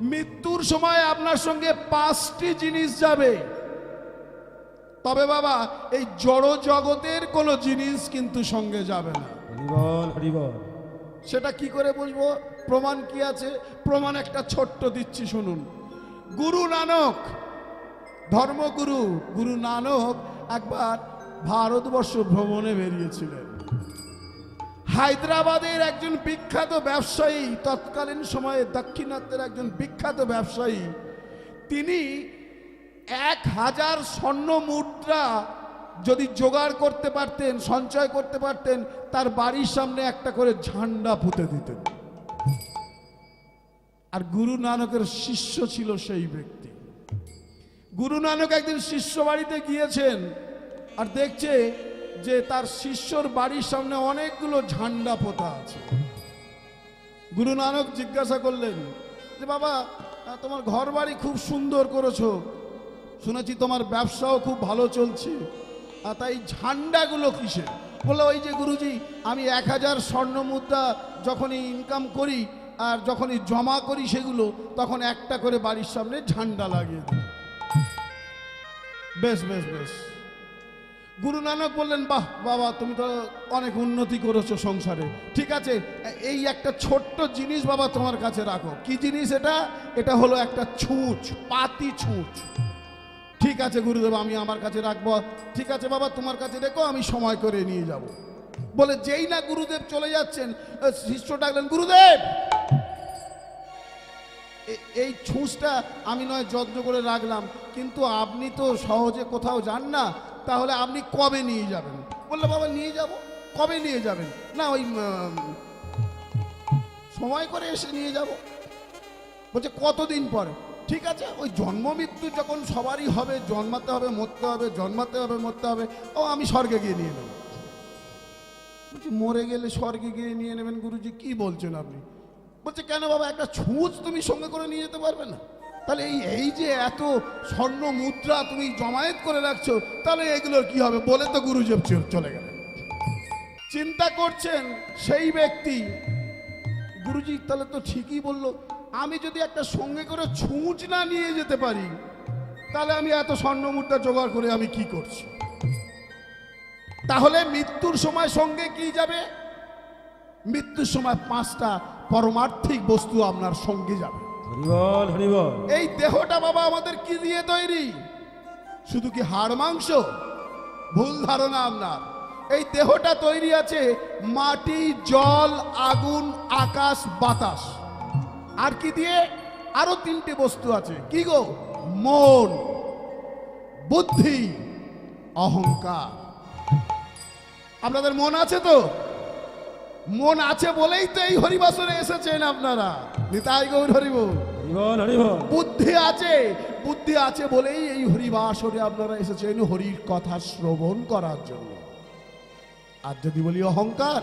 মৃত্যুর সময় আপনার সঙ্গে পাঁচটি জিনিস যাবে। তবে বাবা এই জড় জগতের কোনো জিনিস কিন্তু সঙ্গে যাবে না। সেটা কি করে বুঝব? প্রমাণ কি আছে? প্রমাণ একটা ছোট্ট দিচ্ছি শুনুন। গুরু নানক ধর্মগুরু গুরু নানক একবার ভারতবর্ষ ভ্রমণে বেরিয়েছিলেন। হায়দ্রাবাদের একজন বিখ্যাত ব্যবসায়ী, তৎকালীন সময়ে দাক্ষিণাত্যের একজন বিখ্যাত ব্যবসায়ী, তিনি এক হাজার স্বর্ণ মুদ্রা যদি জোগাড় করতে পারতেন, সঞ্চয় করতে পারতেন, তার বাড়ির সামনে একটা করে ঝান্ডা পুঁতে দিতেন। আর গুরু নানকের শিষ্য ছিল সেই ব্যক্তি। গুরু নানক একদিন শিষ্য বাড়িতে গিয়েছেন আর দেখছে যে তার শিষ্যর বাড়ির সামনে অনেকগুলো ঝান্ডা পোতা আছে। গুরু নানক জিজ্ঞাসা করলেন, যে বাবা তোমার ঘর বাড়ি খুব সুন্দর করেছ। শুনেছি তোমার ব্যবসাও খুব ভালো চলছে। আর তাই ঝান্ডাগুলো কিসে বলল, ওই যে গুরুজি, আমি এক হাজার স্বর্ণ মুদ্রা যখনই ইনকাম করি আর যখনই জমা করি সেগুলো, তখন একটা করে বাড়ির সামনে ঝান্ডা লাগিয়ে দিই বেশ বেশ বেশ। গুরু নানক বললেন, বাহ, বাবা, তুমি তো অনেক উন্নতি করেছ সংসারে। ঠিক আছে, এই একটা ছোট্ট জিনিস বাবা তোমার কাছে রাখো। কি জিনিস এটা? এটা হলো একটা ছুঁচ, পাতি ছুঁচ। ঠিক আছে, গুরুদেব, আমি আমার কাছে রাখব। ঠিক আছে, বাবা, তোমার কাছে রেখো, আমি সময় করে নিয়ে যাব। বলে, যেই না গুরুদেব চলে যাচ্ছেন শিষ্য ডাকলেন, গুরুদেব! এই ছুঁচটা আমি নয়, যত্ন করে রাখলাম। কিন্তু আপনি তো সহজে কোথাও যান না। তাহলে আপনি কবে নিয়ে যাবেন? বলল বাবা, নিয়ে যাব। কবে নিয়ে যাবেন? না, ওই সময় করে এসে নিয়ে যাব। বলছে, কতদিন পরে? ঠিক আছে, ওই জন্ম মৃত্যু যখন সবারই হবে, জন্মাতে হবে, মরতে হবে, জন্মাতে হবে, মরতে হবে, ও, আমি স্বর্গে গিয়ে নিয়ে নেব। বলছি, মরে গেলে স্বর্গে গিয়ে নিয়ে নেবেন গুরুজি, কি বলছেন আপনি? বলছে, কেন বাবা, একটা ছুঁচ তুমি সঙ্গে করে নিয়ে যেতে পারবে না। তাহলে এই এই যে এত স্বর্ণ মুদ্রা তুমি জমায়েত করে রাখছো, তাহলে এগুলোর কি হবে? বলে তো গুরুজি চ- চলে গেলেন। চিন্তা করছেন সেই ব্যক্তি। গুরুজি তাহলে তো ঠিকই বলল, আমি যদি একটা সঙ্গে করে ছুঁচ না নিয়ে যেতে পারি, তাহলে আমি এত স্বর্ণ মুদ্রা জোগাড় করে আমি কি করছি? তাহলে মৃত্যুর সময় সঙ্গে কি যাবে? মৃত্যুর সময় পাঁচটা পরমার্থিক বস্তু আপনার সঙ্গে যাবে। হরিবল হরিবল এই দেহটা বাবা আমাদের কি দিয়ে তৈরি? শুধু কি হাড় মাংস? ভুল ধারণা আপনার। এই দেহটা তৈরি আছে মাটি, জল, আগুন, আকাশ, বাতাস। আর কি দিয়ে? আরও তিনটে বস্তু আছে। কি গো? মন, বুদ্ধি, অহংকার। আপনাদের মন আছে তো? মন আছে বলেই তো এই হরিবাসনে এসেছেন আপনারা। নিতাই গৌর হরিবল হরিবল। বুদ্ধি আছে বুদ্ধি আছে বলেই এই হরিবাসনে আপনারা এসেছেন হরির কথা শ্রবণ করার জন্য। আর যদি বলি অহংকার